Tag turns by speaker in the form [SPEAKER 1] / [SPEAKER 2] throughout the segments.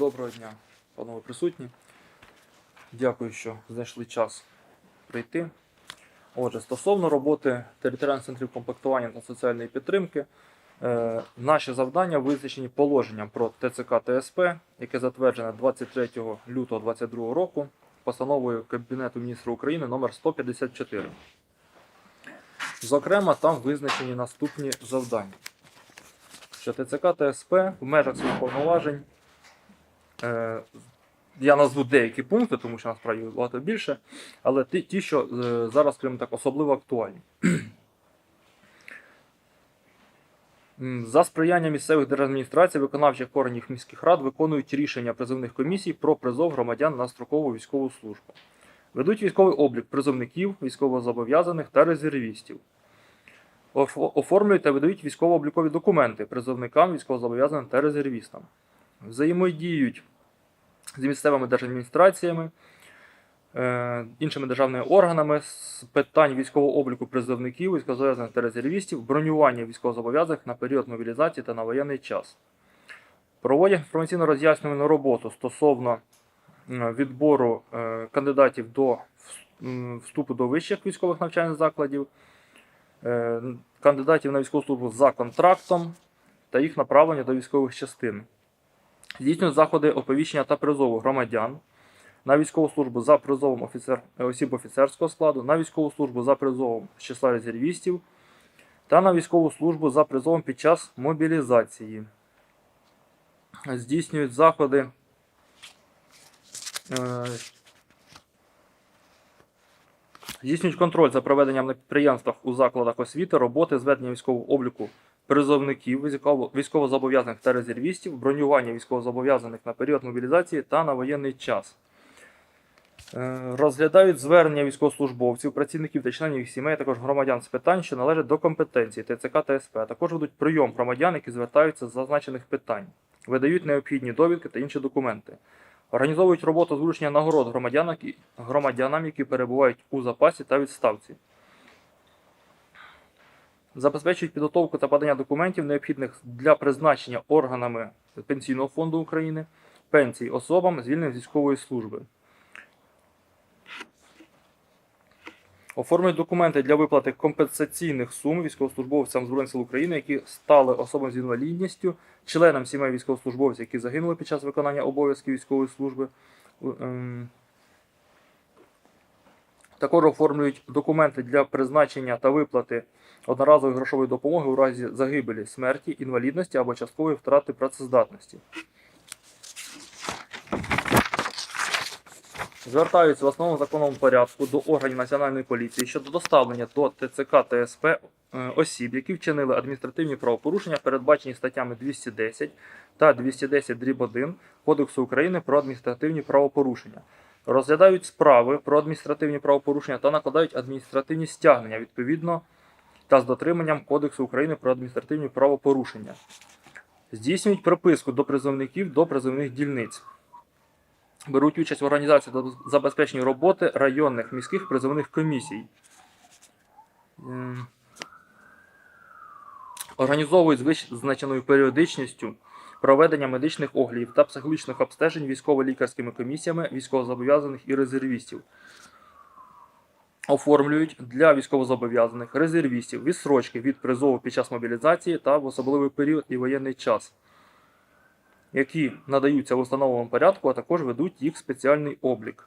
[SPEAKER 1] Доброго дня, панове присутні. Дякую, що знайшли час прийти. Отже, стосовно роботи територіальних центрів комплектування та соціальної підтримки, е, наші завдання визначені положенням про ТЦК ТСП, яке затверджене 23 лютого 2022 року постановою Кабінету міністрів України номер 154. Зокрема, там визначені наступні завдання. Що ТЦК ТСП в межах своїх повноважень Я назву деякі пункти, тому що насправді багато більше, але ті, ті що е, зараз, скажімо так, особливо актуальні. За сприяння місцевих держадміністрацій, виконавчих органів міських рад виконують рішення призовних комісій про призов громадян на строкову військову службу. Ведуть військовий облік призовників, військовозобов'язаних та резервістів. Оформлюють та видають військово-облікові документи призовникам, військовозобов'язаним та резервістам взаємодіють з місцевими держадміністраціями, е, іншими державними органами з питань військового обліку призовників, військовозобов'язаних та резервістів, бронювання військовозобов'язаних на період мобілізації та на воєнний час. Проводять інформаційно роз'яснювальну роботу стосовно відбору е, кандидатів до вступу до вищих військових навчальних закладів, е, кандидатів на військову службу за контрактом та їх направлення до військових частин здійснюють заходи оповіщення та призову громадян на військову службу за призовом офіцер, е, осіб офіцерського складу, на військову службу за призовом з числа резервістів та на військову службу за призовом під час мобілізації. Здійснюють заходи. е, Здійснюють контроль за проведенням на підприємствах у закладах освіти, роботи, зведення військового обліку призовників, військовозобов'язаних та резервістів, бронювання військовозобов'язаних на період мобілізації та на воєнний час. Е, Розглядають звернення військовослужбовців, працівників та членів їх сімей, а також громадян з питань, що належать до компетенції ТЦК та СП. Також ведуть прийом громадян, які звертаються з зазначених питань, видають необхідні довідки та інші документи. Організовують роботу з вручення нагород громадянам, громадянам, які перебувають у запасі та відставці забезпечують підготовку та подання документів, необхідних для призначення органами Пенсійного фонду України пенсій особам, звільненим з військової служби. Оформлюють документи для виплати компенсаційних сум військовослужбовцям Збройних сил України, які стали особам з інвалідністю, членам сімей військовослужбовців, які загинули під час виконання обов'язків військової служби. Також оформлюють документи для призначення та виплати одноразової грошової допомоги у разі загибелі, смерті, інвалідності або часткової втрати працездатності. Звертаються в основному законному порядку до органів Національної поліції щодо доставлення до ТЦК та СП е, осіб, які вчинили адміністративні правопорушення, передбачені статтями 210 та 210 дріб 1 Кодексу України про адміністративні правопорушення. Розглядають справи про адміністративні правопорушення та накладають адміністративні стягнення відповідно та з дотриманням Кодексу України про адміністративні правопорушення. Здійснюють приписку до призовників до призовних дільниць. Беруть участь в організації та забезпеченні роботи районних міських призовних комісій. Ем, Організовують з визначеною періодичністю проведення медичних оглядів та психологічних обстежень військово-лікарськими комісіями військовозобов'язаних і резервістів. Оформлюють для військовозобов'язаних резервістів відстрочки від призову під час мобілізації та в особливий період і воєнний час, які надаються в установленому порядку, а також ведуть їх спеціальний облік.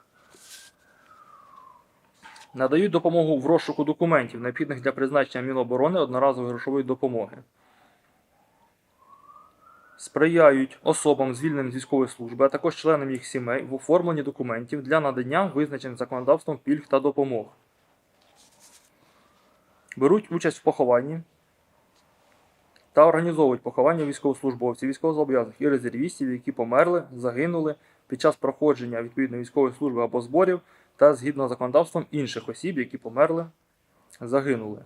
[SPEAKER 1] Надають допомогу в розшуку документів, необхідних для призначення Міноборони одноразової грошової допомоги. Сприяють особам, звільненим з військової служби, а також членам їх сімей в оформленні документів для надання визначених законодавством пільг та допомог. Беруть участь в похованні та організовують поховання військовослужбовців, військовозобов'язаних і резервістів, які померли, загинули під час проходження відповідної військової служби або зборів та згідно з законодавством інших осіб, які померли, загинули.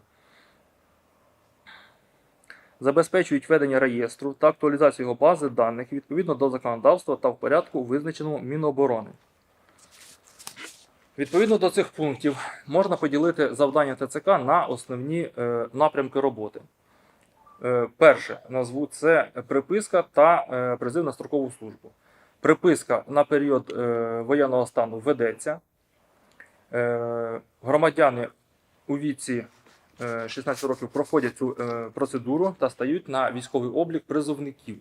[SPEAKER 1] Забезпечують ведення реєстру та актуалізацію його бази даних відповідно до законодавства та в порядку, визначеному Міноборони. Відповідно до цих пунктів можна поділити завдання ТЦК на основні е, напрямки роботи. Е, перше назву це приписка та е, призив на строкову службу. Приписка на період е, воєнного стану ведеться. Е, громадяни у віці 16 років проходять цю е, процедуру та стають на військовий облік призовників.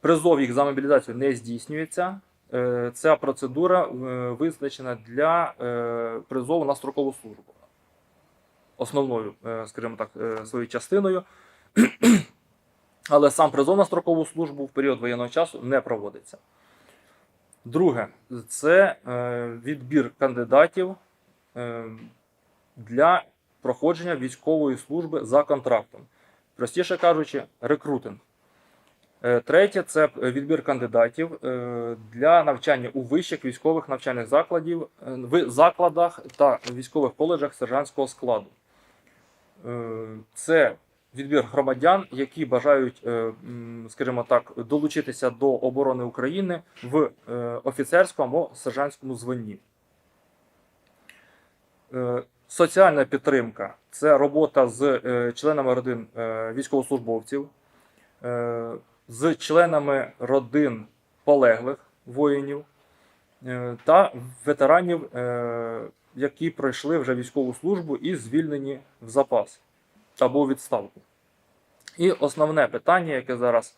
[SPEAKER 1] Призов їх за мобілізацію не здійснюється. Е, Ця процедура е, визначена для е, призову на строкову службу. Основною, е, скажімо так, е, своєю частиною. Але сам призов на строкову службу в період воєнного часу не проводиться. Друге, це е, відбір кандидатів е, для проходження військової служби за контрактом. Простіше кажучи, рекрутинг. Е, Третє це відбір кандидатів е, для навчання у вищих військових навчальних закладів, е, в закладах та військових коледжах сержантського складу. Е, Це відбір громадян, які бажають, е, скажімо так, долучитися до оборони України в е, офіцерському або сержантському званні. Соціальна підтримка це робота з е, членами родин е, військовослужбовців, е, з членами родин полеглих воїнів та ветеранів, які пройшли вже військову службу і звільнені в запас або відставку. І основне питання, яке зараз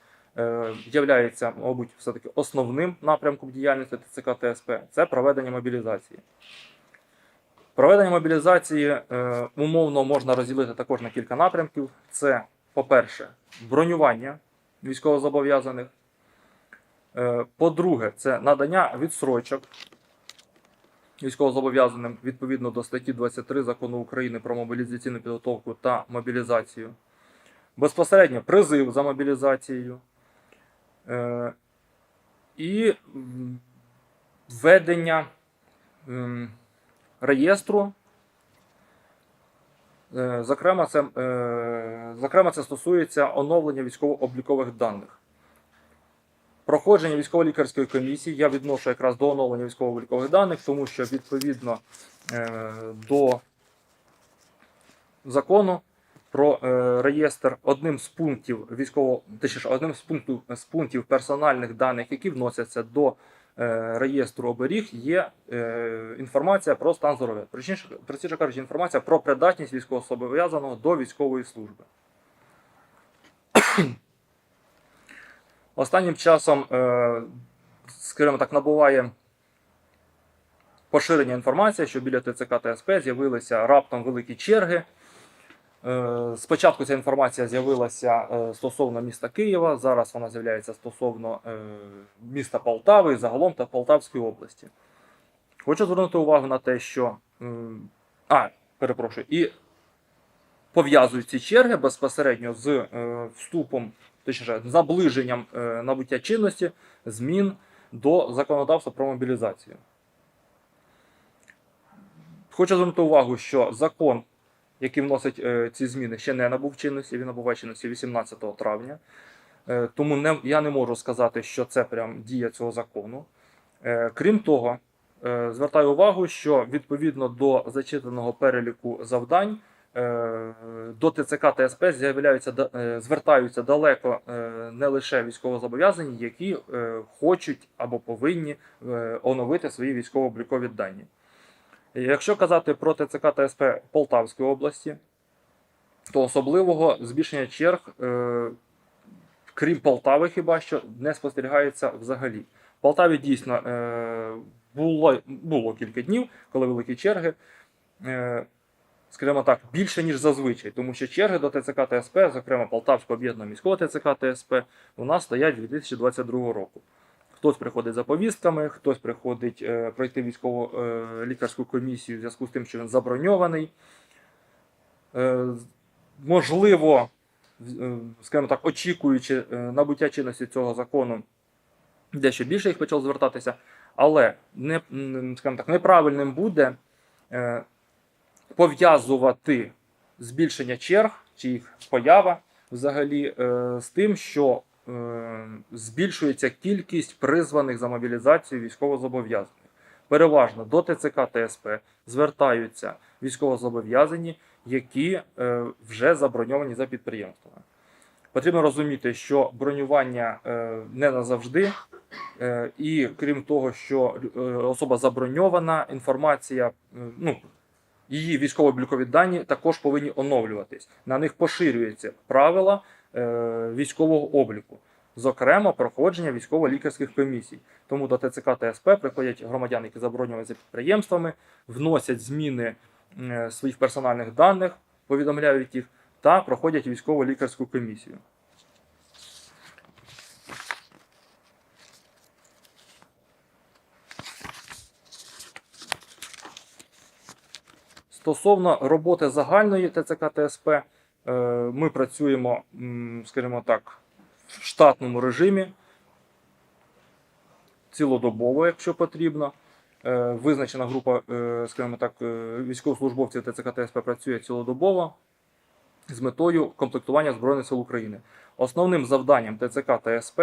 [SPEAKER 1] являється, мабуть, все-таки основним напрямком діяльності ТЦК ТСП, це проведення мобілізації. Проведення мобілізації е, умовно можна розділити також на кілька напрямків. Це, по-перше, бронювання військовозобов'язаних. Е, По-друге, це надання відсрочок військовозобов'язаним відповідно до статті 23 закону України про мобілізаційну підготовку та мобілізацію. Безпосередньо призив за мобілізацією. Е, І введення реєстру. Е, Зокрема, це, е, зокрема, це стосується оновлення військово-облікових даних. Проходження військово-лікарської комісії я відношу якраз до оновлення військово-облікових даних, тому що відповідно е, до закону про реєстр одним з пунктів військово, точніше, одним з пунктів, з пунктів персональних даних, які вносяться до реєстру оберіг, є е, інформація про стан здоров'я. Простіше, кажучи, інформація про придатність військовозобов'язаного до військової служби. Останнім часом, е, скажімо так, набуває поширення інформація, що біля ТЦК та СП з'явилися раптом великі черги. Е, Спочатку ця інформація з'явилася е, стосовно міста Києва, зараз вона з'являється стосовно е, міста Полтави і загалом та Полтавської області. Хочу звернути увагу на те, що. А, перепрошую, і пов'язують ці черги безпосередньо з вступом, точніше, наближенням набуття чинності змін до законодавства про мобілізацію. Хочу звернути увагу, що закон, який вносить е, ці зміни, ще не набув чинності, він набуває чинності 18 травня. Е, тому не, я не можу сказати, що це прям дія цього закону. Е, крім того, звертаю увагу, що відповідно до зачитаного переліку завдань до ТЦК та СП з'являються звертаються далеко не лише військовозобов'язані, які хочуть або повинні оновити свої військово-облікові дані. Якщо казати про ТЦК та СП Полтавської області, то особливого збільшення черг, е, крім Полтави, хіба що не спостерігається взагалі. В Полтаві дійсно е, було, було кілька днів, коли великі черги. Е, скажімо так, більше, ніж зазвичай, тому що черги до ТЦК та СП, зокрема Полтавського об'єднаного міського ТЦК та СП, у нас стоять 2022 року. Хтось приходить за повістками, хтось приходить е, пройти військово е, лікарську комісію в зв'язку з тим, що він заброньований. Е, можливо, е, скажімо так, очікуючи е, набуття чинності цього закону, дещо більше їх почало звертатися, але не, скажімо так, неправильним буде е, пов'язувати збільшення черг чи їх поява взагалі е, з тим, що збільшується кількість призваних за мобілізацію військовозобов'язаних. Переважно до ТЦК ТСП звертаються військовозобов'язані, які е, вже заброньовані за підприємствами. Потрібно розуміти, що бронювання е, не назавжди Е, І крім того, що особа заброньована, інформація, ну, її військово-облікові дані також повинні оновлюватись. На них поширюються правила військового обліку, зокрема проходження військово-лікарських комісій. Тому до ТЦК та СП приходять громадяни, які забронювані за підприємствами, вносять зміни е, своїх персональних даних, повідомляють їх та проходять військово-лікарську комісію. Стосовно роботи загальної ТЦК ТСП, е, ми працюємо, скажімо так, в штатному режимі, цілодобово, якщо потрібно. Е, Визначена група, е, скажімо так, е, військовослужбовців ТЦК ТСП працює цілодобово з метою комплектування Збройних сил України. Основним завданням ТЦК та СП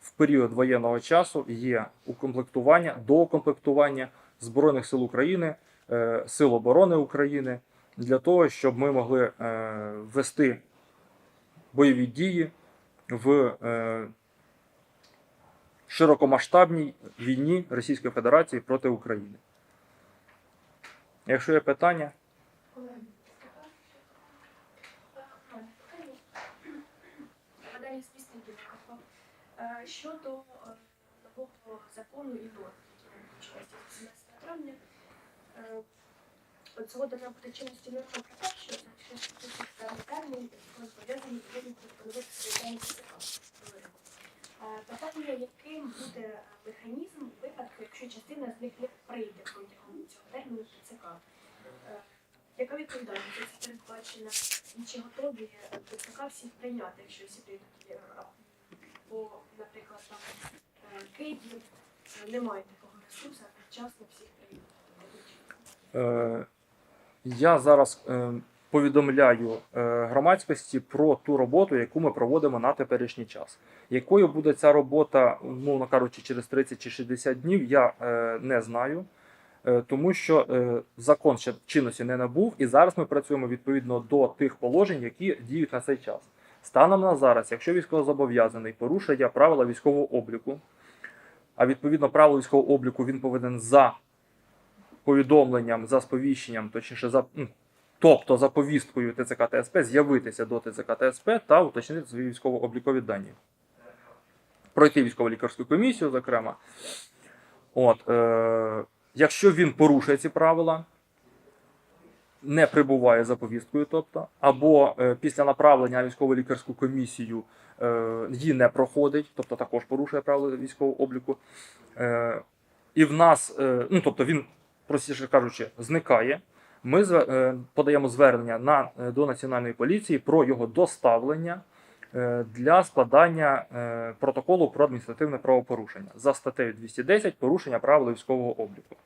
[SPEAKER 1] в період воєнного часу є укомплектування, доукомплектування Збройних сил України, е, Сил оборони України для того, щоб ми могли е, вести бойові дії в е, широкомасштабній війні Російської Федерації проти України. Якщо є питання,
[SPEAKER 2] Е, щодо нового закону і норм, які почалися 18 травня. Е, От згодом набути чинності норма про те, що певний термін зобов'язані відповідно дані ЦК. Питання, яким буде механізм випадку, якщо частина з них не прийде протягом цього терміну ЦК? Е, Яка відповідальність це передбачена? І чи готові ТЦК всіх прийняти, якщо всі прийдуть? Е, Бо, наприклад, там е, Київ е, такого ресурсу, а вчасно всіх прийняти.
[SPEAKER 1] Я зараз е, повідомляю е, громадськості про ту роботу, яку ми проводимо на теперішній час. Якою буде ця робота, умовно кажучи, через 30 чи 60 днів, я е, не знаю, е, тому що е, закон ще чинності не набув, і зараз ми працюємо відповідно до тих положень, які діють на цей час. Станом на зараз, якщо військовозобов'язаний порушує правила військового обліку, а відповідно правила військового обліку він повинен за повідомленням, за сповіщенням, точніше, за, тобто за повісткою ТЦК та СП, з'явитися до ТЦК та СП та уточнити свої військово-облікові дані. Пройти військово-лікарську комісію, зокрема. От, е, якщо він порушує ці правила, не прибуває за повісткою, тобто, або е, після направлення на військово-лікарську комісію е, її не проходить, тобто також порушує правила військового обліку. Е, і в нас, е, ну тобто він, простіше кажучи, зникає. Ми е, подаємо звернення на, е, до Національної поліції про його доставлення е, для складання протоколу про адміністративне правопорушення за статтею 210 порушення правил військового обліку.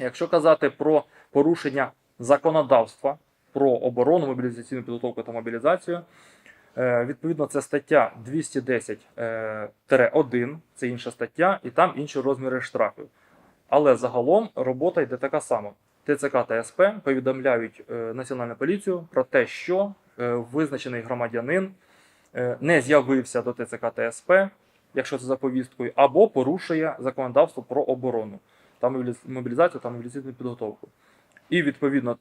[SPEAKER 1] Якщо казати про порушення законодавства про оборону, мобілізаційну підготовку та мобілізацію, Відповідно, це стаття 210-1, це інша стаття, і там інші розміри штрафів. Але загалом робота йде така сама. ТЦК та СП повідомляють е, Національну поліцію про те, що е, визначений громадянин е, не з'явився до ТЦК та СП, якщо це за повісткою, або порушує законодавство про оборону та мобіліз- мобілізацію та мобілізаційну підготовку. І відповідно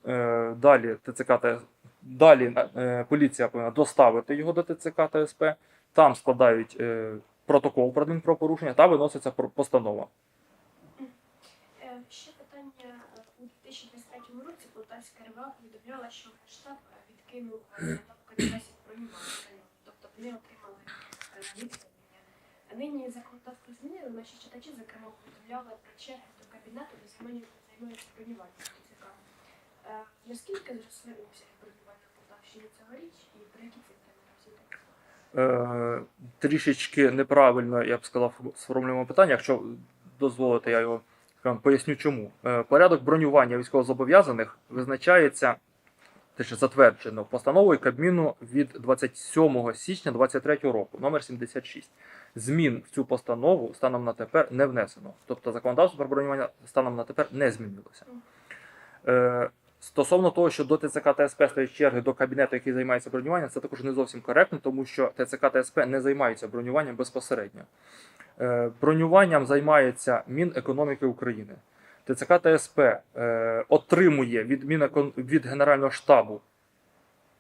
[SPEAKER 1] далі ТЦК та Далі поліція повинна доставити його до ТЦК та СП, там складають протокол про адмінправопорушення та виноситься постанова.
[SPEAKER 2] Е, Ще питання е, у 2023 році Полтавська РВА повідомляла, що штаб е, відкинув заявку кандидатів бронювання, тобто вони отримали е, відхилення. Нині законодавство змінили, наші читачі, зокрема, повідомляли про черги до кабінету, де займають- займаються бронюванням ТЦК. Е, Наскільки зросли обсяги бронювання на Полтавщині цьогоріч і про які цифри ми?
[SPEAKER 1] Е, трішечки неправильно, я б сказав, сформулюємо питання. Якщо дозволите, я його поясню чому. Е, порядок бронювання військовозобов'язаних визначається точніше, затверджено постановою Кабміну від 27 січня 2023 року, номер 76. Змін в цю постанову станом на тепер не внесено. Тобто законодавство про бронювання станом на тепер не змінилося. Е, Стосовно того, що до ТЦК та СП стоять черги до кабінету, який займається бронюванням, це також не зовсім коректно, тому що ТЦК та СП не займаються бронюванням безпосередньо. Е, Бронюванням займається Мінекономіки України. ТЦК та СП е, отримує від, Мінекон... від Генерального штабу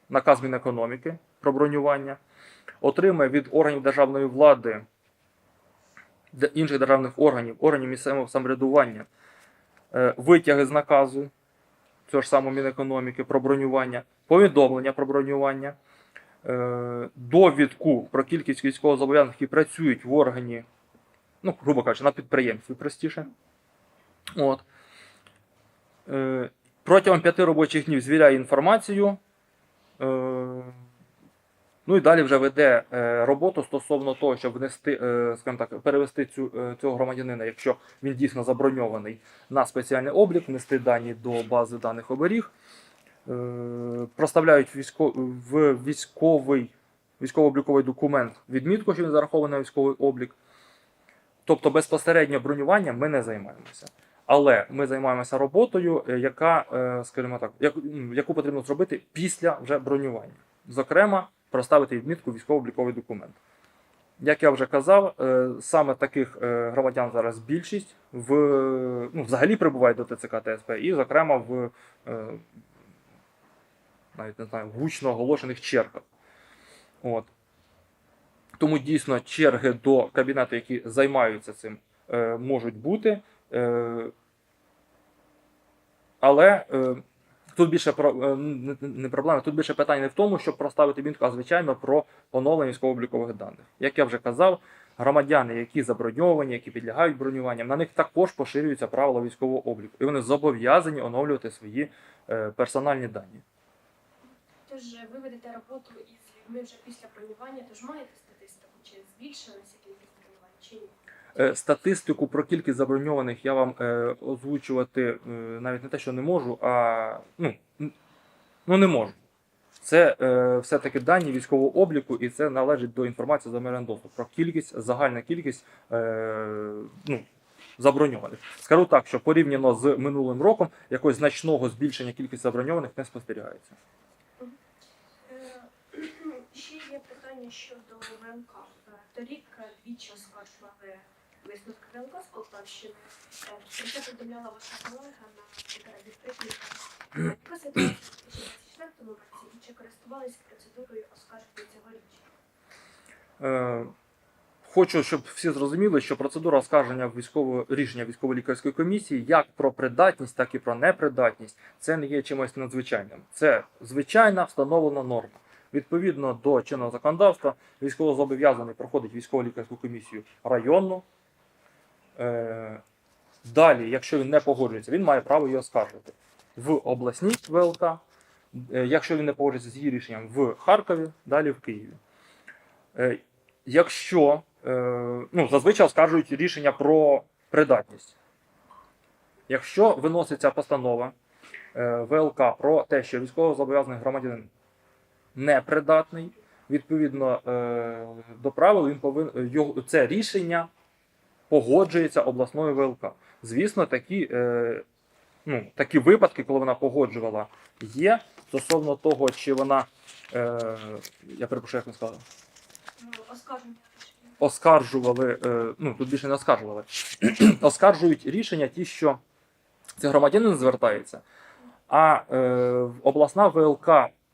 [SPEAKER 1] наказ Мінекономіки про бронювання, отримує від органів державної влади, інших державних органів, органів місцевого самоврядування е, витяги з наказу цього ж самого Мінекономіки про бронювання, повідомлення про бронювання, е, довідку про кількість військовозобов'язаних, які працюють в органі, ну, грубо кажучи, на підприємстві простіше. От. Е, Протягом п'яти робочих днів звіряє інформацію. Е, Ну і далі вже веде е, роботу стосовно того, щоб внести, е, скажімо так, перевести цю, е, цього громадянина, якщо він дійсно заброньований, на спеціальний облік, внести дані до бази даних оберіг, е, проставляють військо, в військовий, військово-обліковий документ відмітку, що він зарахований на військовий облік. Тобто безпосередньо бронюванням ми не займаємося. Але ми займаємося роботою, е, яка, е, скажімо так, яку потрібно зробити після вже бронювання. Зокрема, проставити відмітку військово-обліковий документ. Як я вже казав, е, саме таких громадян зараз більшість в, ну, взагалі прибувають до ТЦК ТСП, і, зокрема, в навіть не знаю, гучно оголошених чергах. От. Тому дійсно черги до кабінету, які займаються цим, можуть бути. Е, але е, тут більше е, не- не проблема, тут більше питання не в тому, щоб проставити мінку, а звичайно про оновлення військово-облікових даних. Як я вже казав, громадяни, які заброньовані, які підлягають бронюванням, на них також поширюються правила військового обліку, і вони зобов'язані оновлювати свої персональні дані.
[SPEAKER 2] Тож ви ведете роботу із людьми вже після бронювання, тож маєте статистику, чи збільшилася кількість бронювань, чи ні?
[SPEAKER 1] Е, Статистику про кількість заброньованих я вам е, озвучувати е, навіть не те, що не можу, а ну, ну не можу. Це е, все-таки дані військового обліку, і це належить до інформації за доступ про кількість, загальна кількість е, ну, заброньованих. Скажу так, що порівняно з минулим роком якогось значного збільшення кількості заброньованих не спостерігається.
[SPEAKER 2] Ще є питання щодо ВЛК. Е, Торік двічі оскаржували висновки ВЛК з Полтавщини. Е, Про це повідомляла ваша колега на в 2024 році і чи користувалися процедурою оскарження цьогоріч?
[SPEAKER 1] Е, Хочу, щоб всі зрозуміли, що процедура оскарження військового рішення військово-лікарської комісії як про придатність, так і про непридатність це не є чимось надзвичайним. Це звичайна встановлена норма. Відповідно до чинного законодавства, військовозобов'язаний проходить військово-лікарську комісію районну. Е, Далі, якщо він не погоджується, він має право її оскаржити в обласній ВЛК. Е, Якщо він не погоджується з її рішенням в Харкові, далі в Києві. Е, Якщо ну, зазвичай оскаржують рішення про придатність. Якщо виноситься постанова ВЛК про те, що військовозобов'язаний громадянин непридатний, відповідно до правил він повинен це рішення погоджується обласною ВЛК. Звісно, такі, е, ну, такі випадки, коли вона погоджувала, є стосовно того, чи вона. Е, я перепрошую, як не сказав
[SPEAKER 2] Оскарження
[SPEAKER 1] оскаржували, е, ну тут більше не оскаржували, оскаржують рішення ті, що це громадянин звертається, а е, обласна ВЛК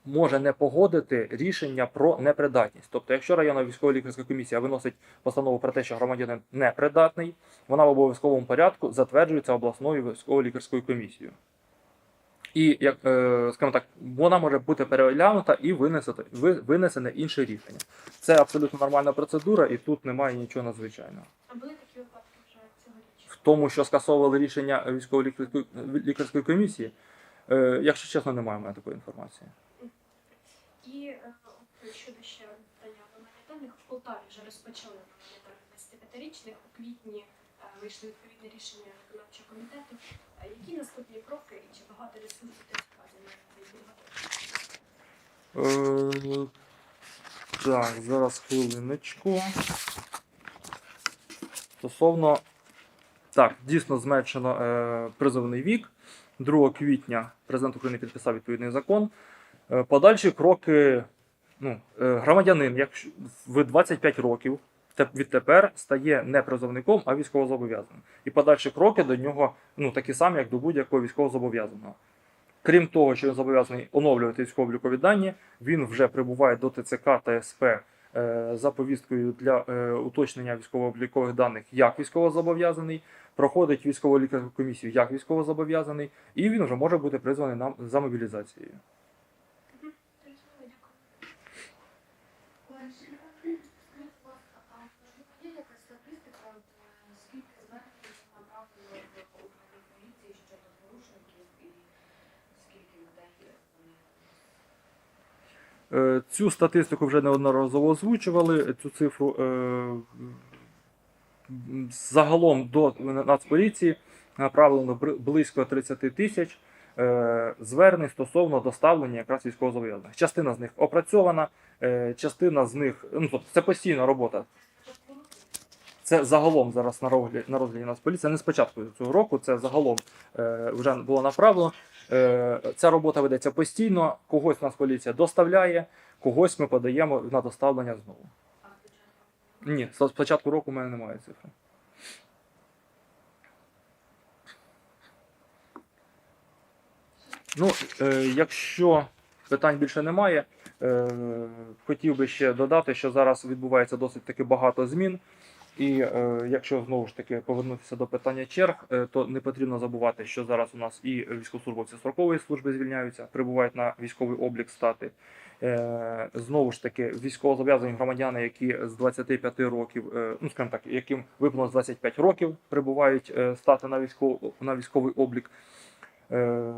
[SPEAKER 1] може не погодити рішення про непридатність. Тобто, якщо районна військова лікарська комісія виносить постанову про те, що громадянин непридатний, вона в обов'язковому порядку затверджується обласною військово лікарською комісією. І як е, скажімо так, вона може бути переглянута і винесете, винесене інше рішення. Це абсолютно нормальна процедура, і тут немає нічого надзвичайного.
[SPEAKER 2] А були такі випадки вже цьогоріч?
[SPEAKER 1] В тому, що скасовували рішення військово-лікарської лікарської комісії, е, якщо чесно, немає в мене такої інформації.
[SPEAKER 2] І е, щодо ще питання гуманітарних в Полтаві вже розпочали гуманітарних 25-річних. У квітні е, вийшли відповідне рішення виконавчого комітету. Е, Які наступні кроки і чи багато ресурсів теж вказано
[SPEAKER 1] так, зараз хвилиночку. Стосовно. Так, дійсно зменшено е, призовний вік. 2 квітня президент України підписав відповідний закон. Е, подальші кроки. Ну, е, громадянин, якщо в 25 років, відтепер стає не призовником, а військовозобов'язаним. І подальші кроки до нього ну, такі самі, як до будь-якого військовозобов'язаного. Крім того, що він зобов'язаний оновлювати військово-облікові дані, він вже прибуває до ТЦК та СП е, за повісткою для уточнення військово-облікових даних як військовозобов'язаний, проходить військово лікарську комісію як військовозобов'язаний, і він вже може бути призваний за мобілізацією.
[SPEAKER 2] Зрозуміло, дякую.
[SPEAKER 3] Скажіть, будь ласка, а є якась статистика, от, е, скільки звернень направлено в управління поліції щодо порушників і скільки людей вони
[SPEAKER 1] Е, Цю статистику вже неодноразово озвучували. Цю цифру е, загалом до Нацполіції направлено близько 30 тисяч е, звернень стосовно доставлення якраз військовозобов'язаних. Частина з них опрацьована, е, частина з них ну, тобто це постійна робота. Це загалом зараз на розгляді, на розгляді Нацполіції, це не з початку цього року, це загалом е, вже було направлено. Е, ця робота ведеться постійно, когось Нацполіція доставляє, когось ми подаємо на доставлення знову.
[SPEAKER 3] спочатку?
[SPEAKER 1] Ні, з початку року в мене немає цифри. Ну, е, якщо питань більше немає, е, хотів би ще додати, що зараз відбувається досить таки багато змін. І е, якщо знову ж таки повернутися до питання черг, е, то не потрібно забувати, що зараз у нас і військовослужбовці строкової служби звільняються, прибувають на військовий облік стати. Е, знову ж таки, військовозобов'язані громадяни, які з 25 років, е, ну скажімо так, яким виповнилось 25 років, прибувають е, стати на військовий, на військовий облік. Е,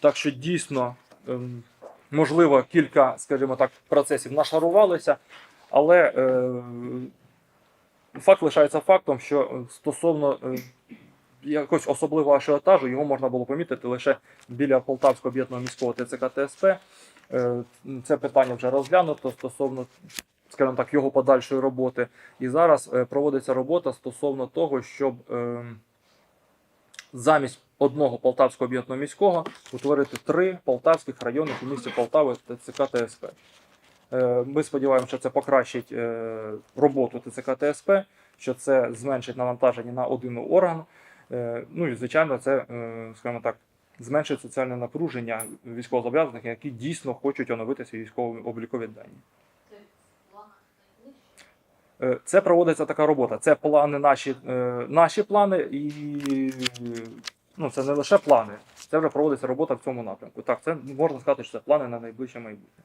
[SPEAKER 1] так що дійсно, ем, можливо, кілька, скажімо так, процесів нашарувалися, але е, факт лишається фактом, що стосовно е, якогось особливого ажіотажу його можна було помітити лише біля Полтавського об'єднаного міського ТЦК ТСП. Е, Це питання вже розглянуто стосовно, скажімо так, його подальшої роботи. І зараз е, проводиться робота стосовно того, щоб е, замість одного Полтавського об'єднаного міського утворити три полтавських районних у місті Полтави ТЦК ТСП. Е, Ми сподіваємося, що це покращить е, роботу ТЦК ТСП, що це зменшить навантаження на один орган. Е, Ну і звичайно, це, скажімо так, зменшить соціальне напруження військовозобов'язаних, які дійсно хочуть оновити свої військові облікові дані.
[SPEAKER 3] Це
[SPEAKER 1] проводиться така робота. Це плани наші, наші плани, і ну, це не лише плани. Це вже проводиться робота в цьому напрямку. Так, це можна сказати, що це плани на найближче майбутнє.